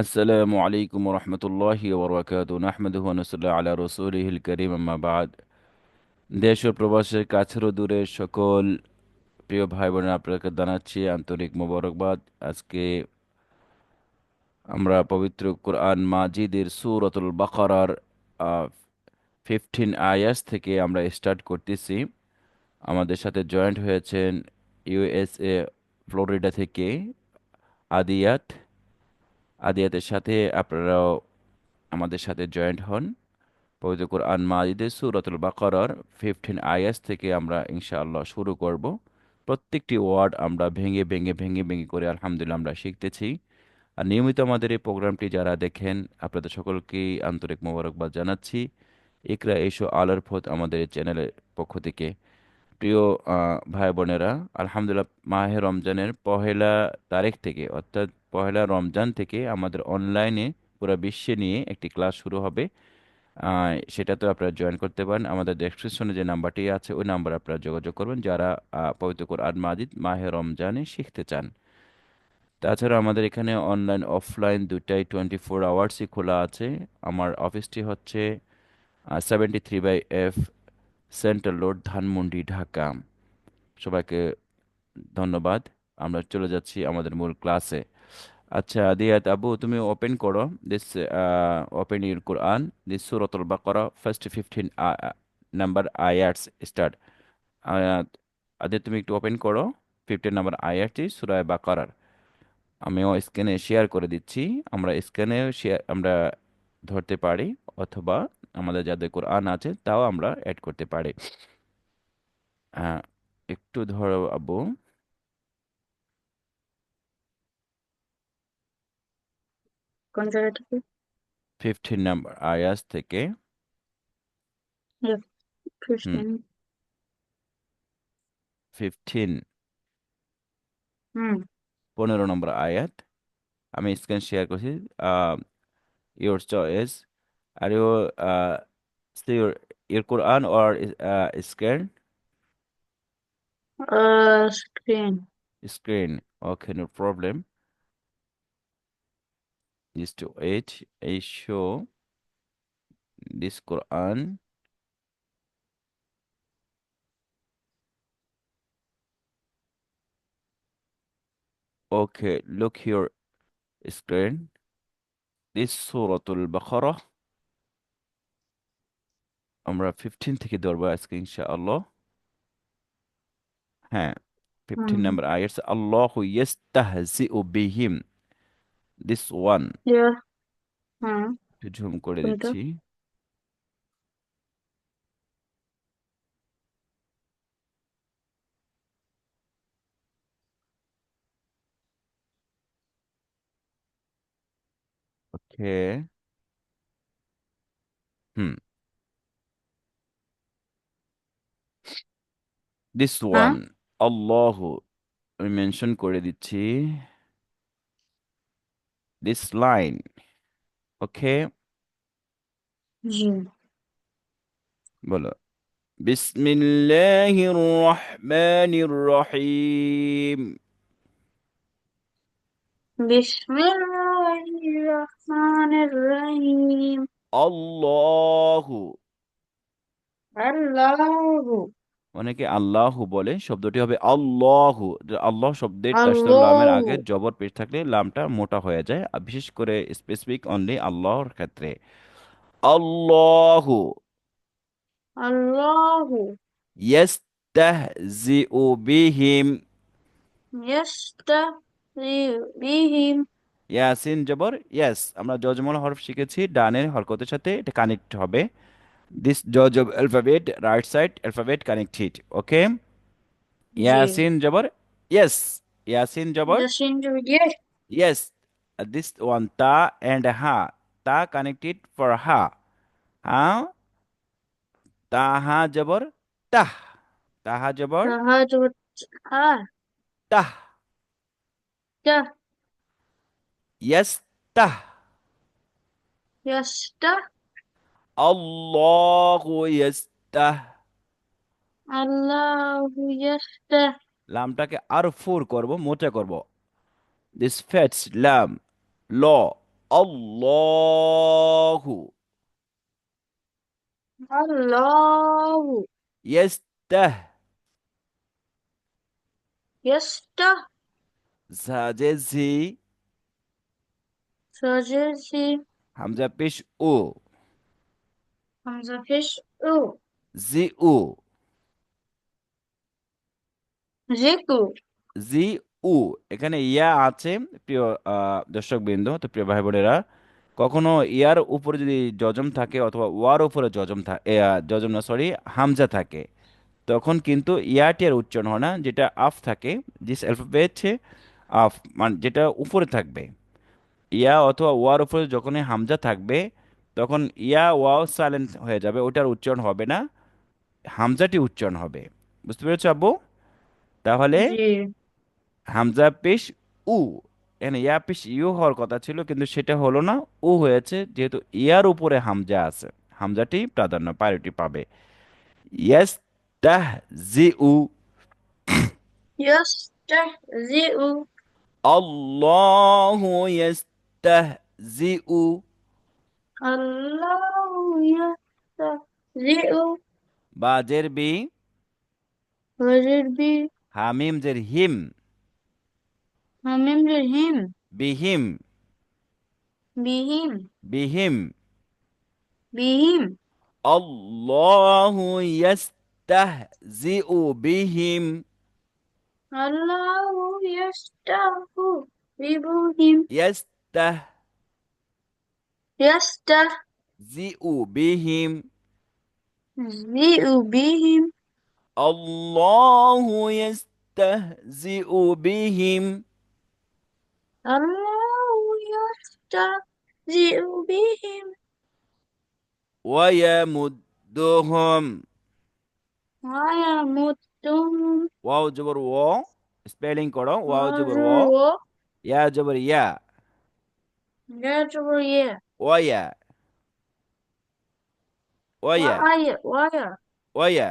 আসসালামু আলাইকুম রহমতুল্লাহি ওবরাকাত নাহমাদুহু ওয়া নুসাল্লি আলা রাসূলিহিল কারীম আম্মা বাদ দেশ ও প্রবাসের কাছের ও দূরের সকল প্রিয় ভাই বোনেরা আপনাকে জানাচ্ছি আন্তরিক মোবারকবাদ। আজকে আমরা পবিত্র কোরআন মাজিদের সুরতুল বাকারার ফিফটিন আয়াস থেকে আমরা স্টার্ট করতেছি। আমাদের সাথে জয়েন্ট হয়েছেন ইউএসএ ফ্লোরিডা থেকে আদিয়াত। আদিয়াতের সাথে আপনারাও আমাদের সাথে জয়েন্ট হন। পবিত্র কোরআন মাজিদের সূরাতুল বাকারার ফিফটিন আয়াস থেকে আমরা ইনশাআল্লাহ শুরু করব। প্রত্যেকটি ওয়ার্ড আমরা ভেঙে ভেঙে ভেঙে ভেঙে করে আলহামদুলিল্লাহ আমরা শিখতেছি। আর নিয়মিত আমাদের এই প্রোগ্রামটি যারা দেখেন, আপনাদের সকলকেই আন্তরিক মোবারকবাদ জানাচ্ছি। ইকরা, এসো, আলোর পথ আমাদের চ্যানেলের পক্ষ থেকে। প্রিয় ভাই বোনেরা আলহামদুলিল্লাহ মাহে রমজানের পহেলা তারিখ থেকে, অর্থাৎ পহেলা রমজান থেকে আমাদের অনলাইনে পুরো বিশ্বে নিয়ে একটি ক্লাস শুরু হবে। সেটা তো আপনারা জয়েন করতে পারেন। আমাদের ডেসক্রিপশনে যে নাম্বারটি আছে, ওই নাম্বারে আপনারা যোগাযোগ করবেন। যারা পবিত্র কোরআন মাজিদ মাহে রমজানে শিখতে চান। তাছাড়া আমাদের এখানে অনলাইন অফলাইন দুটাই টোয়েন্টি ফোর আওয়ার্সই খোলা আছে। আমার অফিসটি হচ্ছে seventy three by F central road Dhanmondi, Dhaka. সবাইকে ধন্যবাদ। আমরা চলে যাচ্ছি আমাদের মূল ক্লাসে আচ্ছা দিয়াত আবু, তুমি ওপেন করো this open your Quran this সুরাতুল বাকারা ফার্স্ট ফিফটিন নাম্বার আয়ার্স স্টার্ট আদি, তুমি একটু ওপেন করো ফিফটিন নাম্বার আয়াতটি সুরায় বাকারার। আমিও স্ক্যানে শেয়ার করে দিচ্ছি, আমরা স্ক্যানে শেয়ার আমরা ধরতে পারি, অথবা আমাদের যাদের কোরআন আছে, তাও আমরা অ্যাড করতে পারি। একটু ধরো আব্বু কোন জায়গা থেকে ফিফটিন নাম্বার আয়াস থেকে ফিফটিন ফিফটিন হুম পনেরো নম্বর আয়াত আমি স্ক্রিন শেয়ার করছি your choice are you your your Quran or screen screen screen okay no problem just to wait I show this Quran okay look here screen this সূরাতুল বাকারা আমরা fifteen থেকে ধরবো আজকে ইনশাআল্লাহ হ্যাঁ ফিফটিন হুম নাম্বার আয়াত আল্লাহু ইয়াস্তাহজিউ বিহিম দিস ওয়ান ইয়া হুম একটু ঝুম করে কোনটা দিচ্ছি ওকে হুম দিস হ্যাঁ ওয়ান আল্লাহু আমি মেনশন করে দিচ্ছি this line. Okay. بلا بسم الله الرحمن الرحيم. بسم الله الرحمن الرحيم. الله. الله. অনেকে আল্লাহু বলে শব্দটি হবে আল্লাহু। আল্লাহ শব্দের আসলে লামের আল্লাহু। আগে জবর পেশ থাকলে লামটা মোটা হয়ে যায় আর বিশেষ করে স্পেসিফিক অনলি আল্লাহর ক্ষেত্রে। আল্লাহু। আল্লাহু। ইয়াস্তাহজিউ বিহিম। ইয়াস্তাহিউ বিহিম। ইয়াসিন জবর ইয়াস। আমরা যজমল হরফ শিখেছি ডানের হরকতের সাথে এটা কানেক্ট হবে। this जो alphabet right side alphabet connected okay yasin jabar yes yasin jabar yasin jabar yes uh, this one ta and ha ta connected for ha ha ta ha jabar ta ta ha jabar ta ha ha ta ta yes ta yes ta Allahu yastah. আল্লাহু ইয়াস্তা লামটাকে আরও ফুর করব মোটা করব। This ফেটস লাম ল আল্লাহু Allahu. ইয়াস্তাহ yastah. সাজে জি হামজা পেশ ও hamza fish u. জি উ ziku জি এখানে ইয়া আছে প্রিয় দর্শক বৃন্দ তো প্রিয় ভাই বোনেরা কখনো ইয়ার উপরে যদি জজম থাকে অথবা ওয়ার উপরে জজম থাকে জজম না সরি হামজা থাকে তখন কিন্তু ইয়াটি আর উচ্চারণ হয় না যেটা আফ থাকে দিস অ্যালফাবেট আফ মানে যেটা উপরে থাকবে ইয়া অথবা ওয়ার উপরে যখনই হামজা থাকবে তখন ইয়া ওয়াও সাইলেন্ট হয়ে যাবে ওটার উচ্চারণ হবে না হামজাটি উচ্চারণ হবে। বুঝতে পেরেছ আব্বু? তাহলে জি। হামজা পেশ উ এখানে ইয়া পেশ ইউ হওয়ার কথা ছিল কিন্তু সেটা হলো না উ হয়েছে যেহেতু ইয়ার উপরে হামজা আছে হামজাটি প্রাধান্য প্রায়োরিটি পাবে। ইয়াস তাহ জি উ আল্লাহু ইয়াস্তাহ الله يستهزئ. بادر بي بعدير بي هاميم در هم هميم در هيم بهم بهم بهم بهم الله يستهزئ بهم. الله يستهزئ بهم. يستهزئ yastahu bibuhim ইয়াস্তাহ yastah জি উ বিহিম zi'u bihim الله يستهزئ بهم Allahu yastahzi'u bihim ويمدهم wa yamudduhum wow জবর ও স্পেলিং করো ওয়াও জবর ও wa ইয়া জবর ইয়া yajru ya ওয়া ওয়া wa aya wa ya ওয়া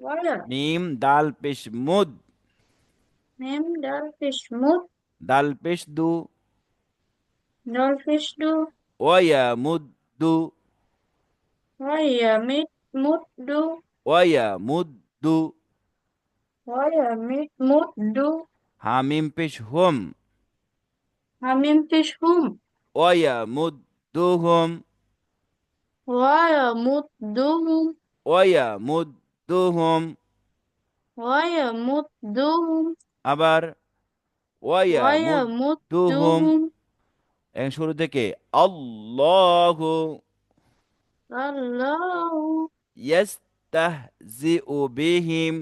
wa ya মিম দাল পেশ mim dal fish mud দাল পেশ দু dal fish do ওয়া মুদ্দু wa ya mit muddu ওয়া মুদ্দু wa ya mit muddu হামিম পেশ হুম hamim fish hum ওয়া মুদ্দুহুম wa yamudduhum ওয়া মুদ্দুহুম wa yamudduhum আবার ওয়া wa মুদ্দুহুম yamudduhum এখন শুরু থেকে আল্লাহ Allahu ইয়াস্তাহজিউ বিহিম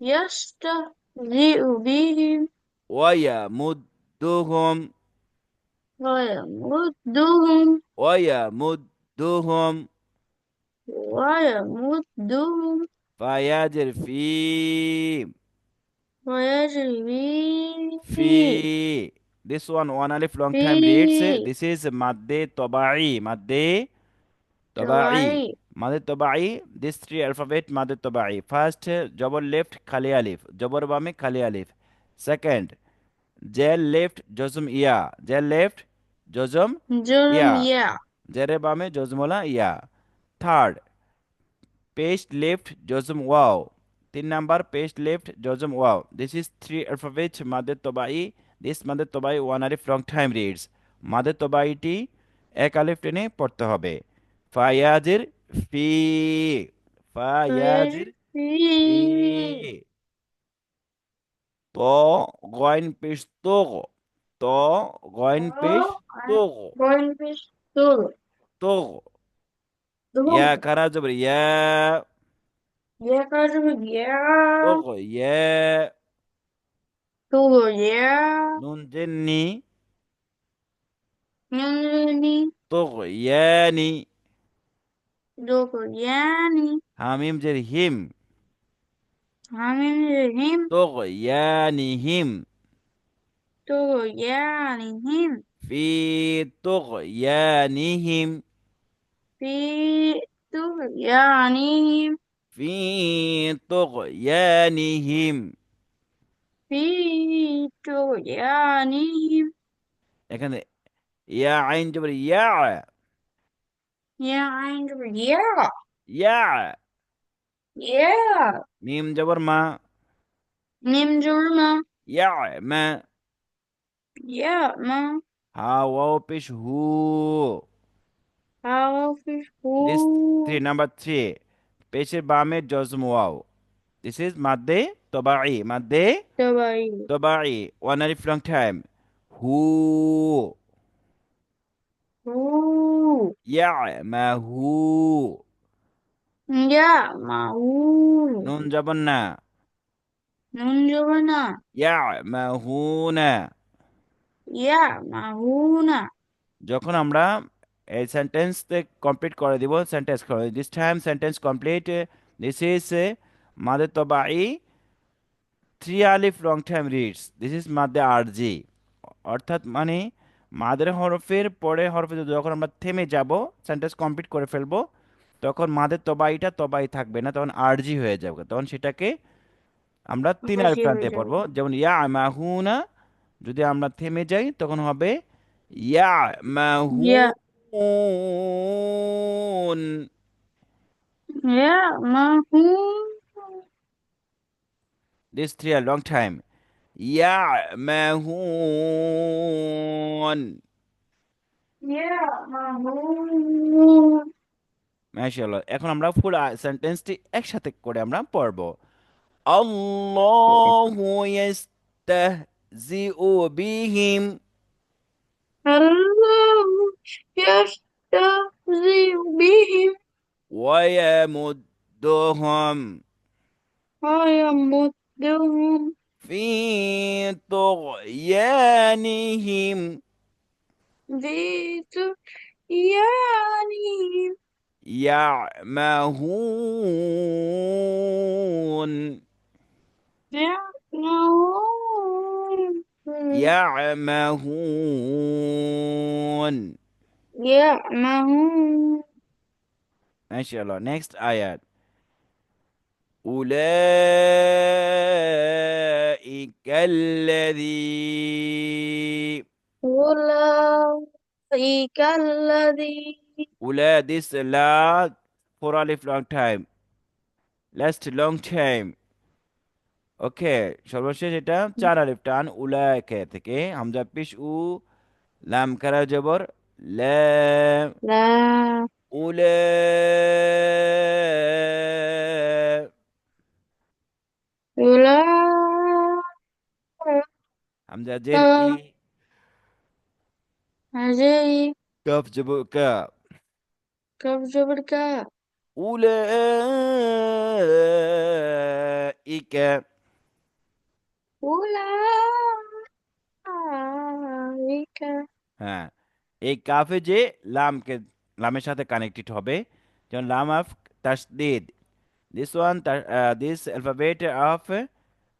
yastahzi'u bihim ওয়া ويمدهم ويمدهم ويمدهم فيجري ويجري في This one one alif long time reads. This is madde tabai. Madde tabai. Madde tabai. This three alphabet madde tabai. First, jabr left khali alif. Jabr ba mein khali alif. Second, জের left জজম ইয়া জের left জজম ya জেরে বামে জজমলা ইয়া third পেস্ট লেফট জজম ওয়াও তিন নাম্বার পেস্ট লেফট জজম ওয়াও দিস ইজ থ্রি অ্যালফাবেট মাদের তবাই দিস মাদের তবাই ওয়ান আলিফ লং টাইম রিডস মাদের তবাইটি এক আলিফ টেনে পড়তে হবে ফায়াজের ফি ফায়াজের ফি তো গয়ন পেশ তো তো গয়ন পেশ তো Going fish tul তো ইয়া কারা জবর ইয়া ya kajum ya তো ইয়া tugo ya নুন জেন্নি nyani তো ইয়ানি dogo yani. হামিম জের হিম hamim him তো ইয়ানি হিম tugo yani him ফি তো ইয়ানি হিম fi tugo yani him ফি তো ইয়ানি হিম fi tugo yani him এখানে ইয়া আইন জবর ইয়া يا عين جبر يا ইয়া يا মিম জবর মা ميم جبر ما ইয়া মা يا ما হা ওয়াও পেশ হু how fish this who three number three পেশের বামে জজম ওয়াও দিস ইজ মাদ্দে তবাই মাদ্দে تبعي তবাই ওয়ান আলিফ লং টাইম হু هو ইয়া Ya, maun. নুন যাবেন না Nun jovana. ইয়ামাহুনা Ya, mauna. যখন আমরা এই সেন্টেন্স কমপ্লিট করে দিব সেন্টেন্স করে this time sentence complete this is মাদে তবাই three Alif long time reads this is মাদে আরজি অর্থাৎ মানে মাদের হরফের পরে হরফে যখন আমরা থেমে যাব সেন্টেন্স কমপ্লিট করে ফেলব তখন মাদের তবাইটা তবাই থাকবে না তখন আরজি হয়ে যাবে তখন সেটাকে আমরা তিন আলিফ খুশি হয়ে টানতে যাবে পারবো যেমন ইয়া মাহুনা যদি আমরা থেমে যাই তখন হবে ইয়া يا মাহুন يا ما هو দিস থ্রি আর লং মাশাআল্লাহ। এখন আমরা ফুল সেন্টেন্সটি একসাথে করে আমরা পড়ব। আল্লাহু ইয়াস্তাহজিউ বিহিম। আল্লাহু ইয়াস্তাহজিউ বিহিম। ওয়া ইয়ামুদ্দুহুম ওয়া يعمهون. يعمهون. يعمهون. يعمهون. ما شاء الله. Next آيات. أولئك الذي أولئك الذي Ula, this লা for a long time. Last long time. ওকে সর্বশেষ এটা চার আলিফ টান উলাকে থেকে হামজা পিস উ লাম কারা জবর লা উলে উলা হামজা জের ই জের কফ জবর كف جبر كا উলাইকা أولئك হ্যাঁ এই কাফে যে লামকে লামের সাথে কানেক্টেড হবে যেমন লাম of তাসদিদ this one this alphabet of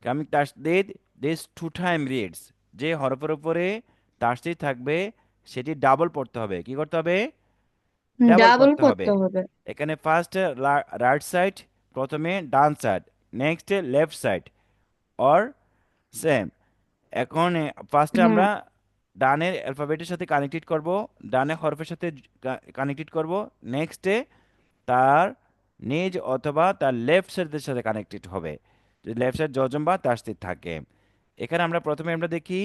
coming তাসদিদ this two time reads যে হরফের উপরে তাসদিদ থাকবে সেটি ডাবল পড়তে হবে কি করতে হবে ডাবল ডাবল পড়তে হবে। করতে হবে। এখানে ফার্স্ট রাইট সাইড প্রথমে ডান side next left side or same এখন ফার্স্টে হুম। আমরা ডানের অ্যালফাবেটের সাথে কানেক্টেড করব ডানে হরফের সাথে কানেক্টেড করব নেক্সটে তার নিজ অথবা তার লেফট সাইডের সাথে কানেক্টেড হবে। লেফট সাইড জজম বা তার তাসদিদ থাকে। এখানে আমরা প্রথমে আমরা দেখি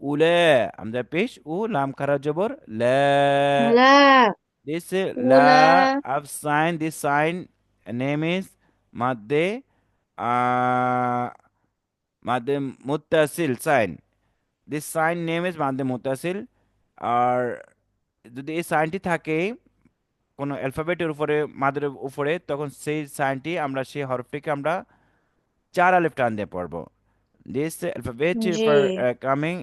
উলে আমরা পেশ উ লাম খারা জবর লা। This uh, la of sign, this sign name is Madde uh, Madde Muttasil sign. This sign name is Madde Muttasil. আর যদি এই সাইনটি থাকে কোনো অ্যালফাবেটের উপরে মাদের উপরে তখন সেই সাইনটি আমরা সেই হরফটিকে আমরা চার আলিফ টান দিয়ে পড়ব this alphabet coming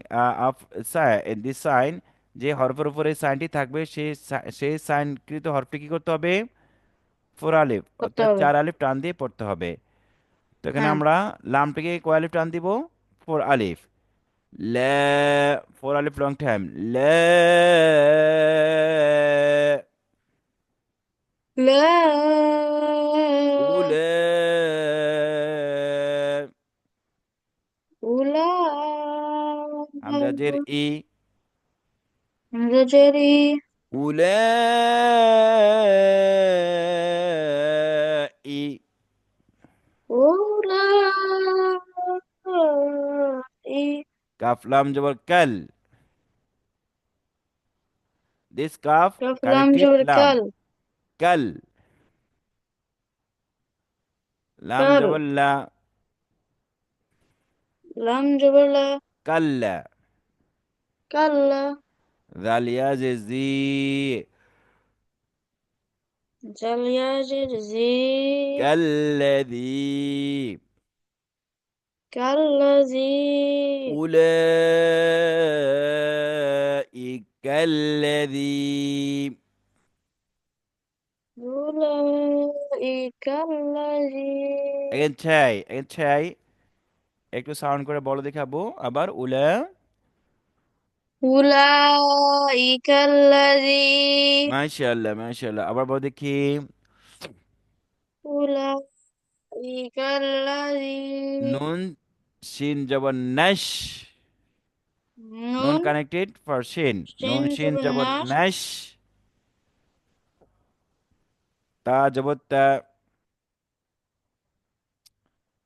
up sign this sign যে হরফের উপরে সাইনটি থাকবে সেই সেই সাইনকৃত হরফটি কি করতে হবে? ফোর আলিফ অর্থাৎ চার আলিফ টান দিয়ে পড়তে হবে। তো এখানে আমরা লামটিকে কয় আলিফ টান দিব? ফোর আলিফ। লে ফোর আলিফ লং টাইম। লে আমরা যে ই الشجر أولئك أولئك Kaf lam jabr kal. This kaf kaf lam jabr kal. Kal. Lam jabr la. Lam jabr la. Kalla. Kalla. لا কাল্লা كلا জাল ইয়াজে জি زل يجر زي كالذي كالذي أولئك الذي أولئك الذي again try again try একটু সাউন্ড করে বলো দেখে আবু আবার উলা أولئك الذي মাশাআল্লাহ মাশাআল্লাহ আবার বলো দেখি أولئك الذي নুন শিন জবর নাশ নুন نون কানেক্টেড ফর শিন নুন شين শিন جبر জবর ناش নাশ তা জবর তা تا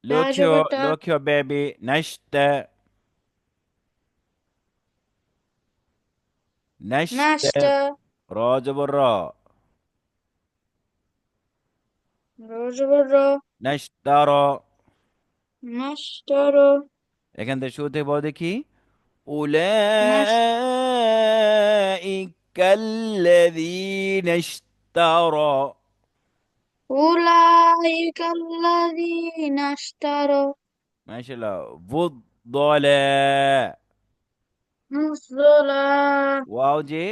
Look جبر your, تا look your baby. Nashta. Nashta. نشتا را জবর র رو جبر رو নাশতার نشترو এখান থেকে শুরু থেকে বলো দেখি نش أولئك الذين اشتروا أولئك الذين اشتروا মাশাআল্লাহ ফুদ্দলা نزلا ওয়াও যে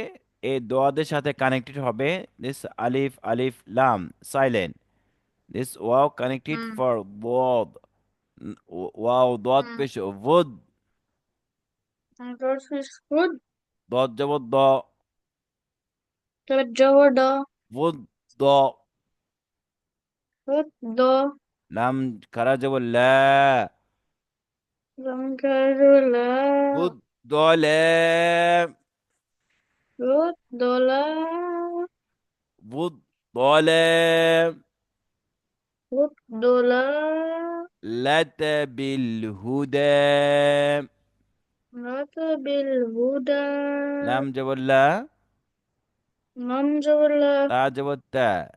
এই দোয়াদের সাথে কানেক্টেড হবে। দিস আলিফ আলিফ লাম সাইলেন্ট দিস ওয়াও কানেক্টেড ফর বোদ ওয়াও দোয়াদ পেশ বুদ দোয়াদ জবর দ। দোয়াদ জবর দ। বুদ দ। বুদ দ। লাম খারা যাব লা লাম খারা জবর লা ضلام والظلام والظلام لت بالهدى بالهدى لام جبل لا لام جبل لا تا جبل تا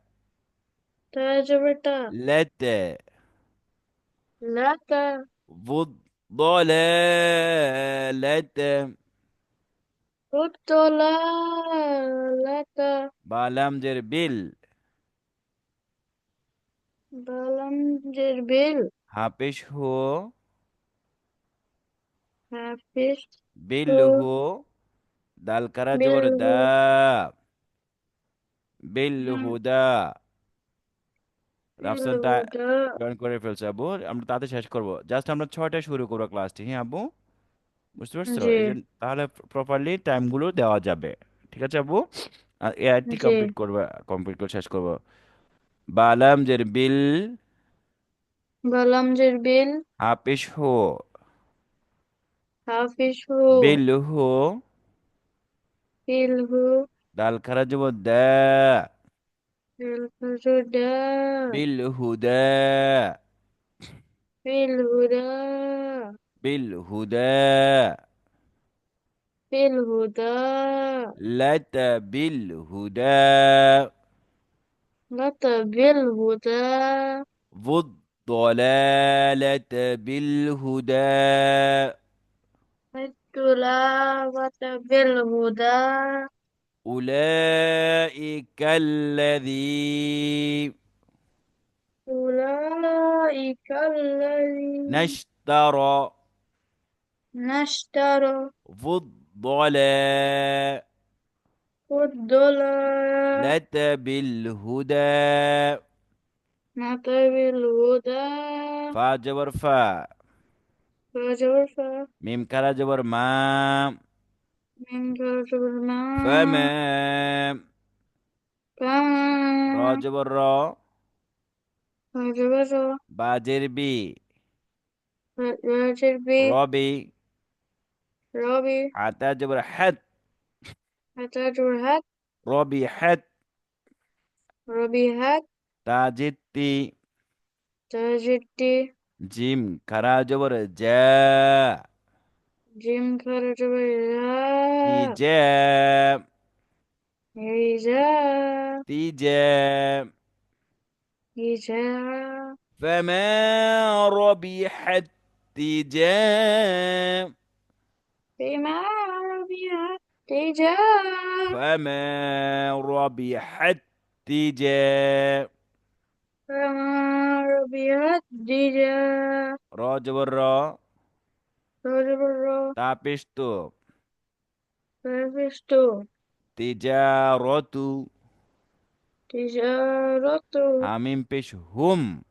تا تا لت لت ضد ضلالة الضلالة بلام جر بل بلام جر بل حافظ هو حافظ بل هو دال كرا جور دا بالهدى রাফসানটা জয়েন করে ফেলছে আবু আমরা তাতে শেষ করব। জাস্ট আমরা ছয়টায় শুরু করব ক্লাসটি হ্যাঁ আবু বুঝতে পারছ? জি। তাহলে প্রপারলি টাইমগুলো দেওয়া যাবে। ঠিক আছে আবু এআইটি জি। কমপ্লিট করবে কমপ্লিট করে শেষ করব। বালাম জের বিল। বালাম জের বিল। হাফিস হো। হাফিস হু। বিল হো। বিল হু। দাল খারা জব দ্যা بالهدى. بالهدى. بالهدى. بالهدى. بالهدى. بالهدى. لك بالهدى. والضلالة بالهدى. الضلالة بالهدى. أولئك الذي أولئك الذي نشترى نشترى فضل فضل بالهدى بالهدى فا جبر فا فا. جبر فا. ميم كرا جبر ما. فما راجب الراء باجر بي ربي ربي عتا جبر حد عتا جبر حد ربي حد ربي حد تاجتي تاجتي جيم كرا جبر جا جيم خرج بيضاء حجاب حجاب حجاب حجاب فما ربحت تجاب فما ربحت تجاب فما ربحت تجاب فما ربحت تجاب راجب الراء Tapis tu. Tapis tu. Tijaratu. Tijaratu. Hamim pish hum.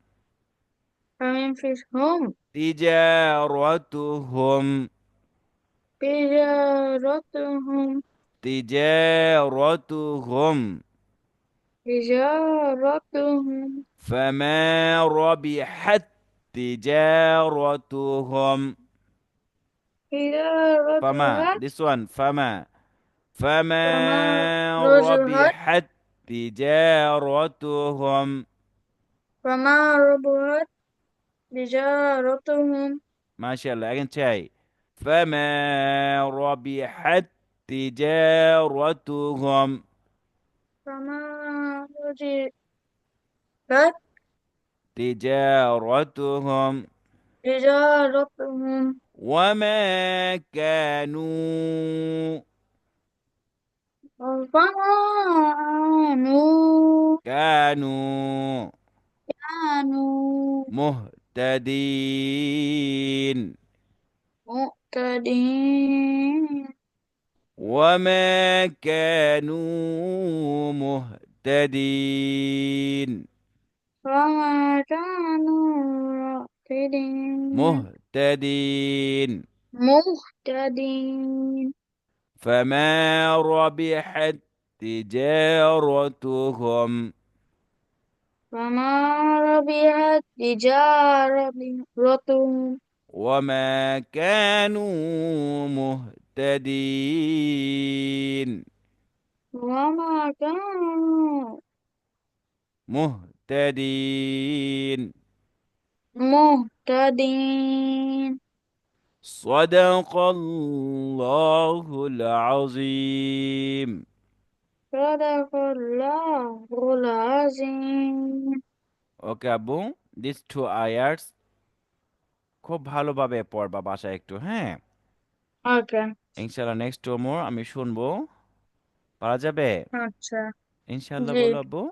Hamim pish hum. Tijaratuhum. Tijaratuhum. تجارتهم تجارتهم فما ربحت تجارتهم فما this one فما. فما ربحت تجارتهم فما ربحت تجارتهم ما شاء الله again try فما ربحت تجارتهم فما ربحت تجارتهم. تجارتهم وما كانوا فما آمنوا كانوا كانوا مهتدين مقتدين وما كانوا مهتدين وما كانوا راشدين مهتدين. مهتدين. فما ربحت تجارتهم. فما ربحت تجارتهم. وما كانوا مهتدين. وما كانوا مهتدين. مهتدين صدق الله العظيم صدق الله العظيم okay আব্বু দিস টু আয়ার্স খুব ভালোভাবে পড়বা বাসায় একটু হ্যাঁ Okay. ইনশাল্লাহ নেক্সট টু মোর আমি শুনবো পারা যাবে আচ্ছা ইনশাল্লাহ জি বলো আব্বু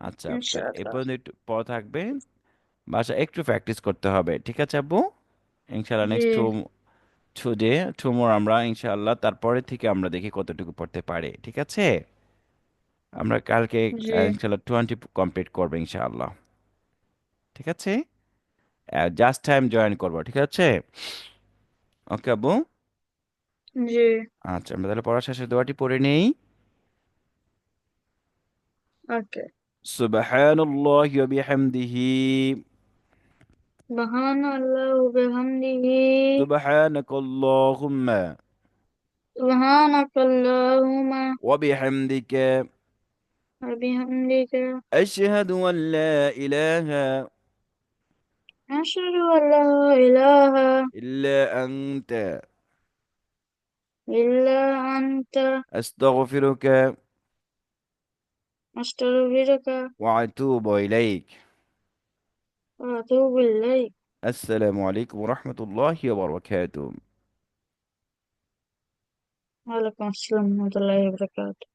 আচ্ছা তো এই ইনশাআল্লাহ পর্যন্ত একটু পড়া থাকবে বাসা একটু প্র্যাকটিস করতে হবে ঠিক আছে আব্বু? ইনশাল্লাহ জি। Next two today tomorrow আমরা ইনশাল্লাহ তারপরে থেকে আমরা দেখি কতটুকু পড়তে পারি ঠিক আছে? আমরা কালকে জি। আহ, ইনশাল্লাহ টোয়েন্টি কমপ্লিট করব ইনশাআল্লাহ ঠিক আছে? জাস্ট টাইম জয়েন করব ঠিক আছে? ওকে আব্বু? জি। আচ্ছা আমরা তাহলে পড়া শেষে দোয়াটি পড়ে নেই। ওকে সুবহানাল্লাহি ওয়া বিহামদিহি। سبحان الله وبحمده. سبحانك اللهم. سبحانك اللهم. وبحمدك. وبحمدك. أشهد أن لا إله أشهد أن لا إله إلا أنت. إلا أنت. أستغفرك. أستغفرك. وأتوب إليك. أتوب إليك السلام عليكم ورحمة الله وبركاته. وعليكم السلام ورحمة الله وبركاته.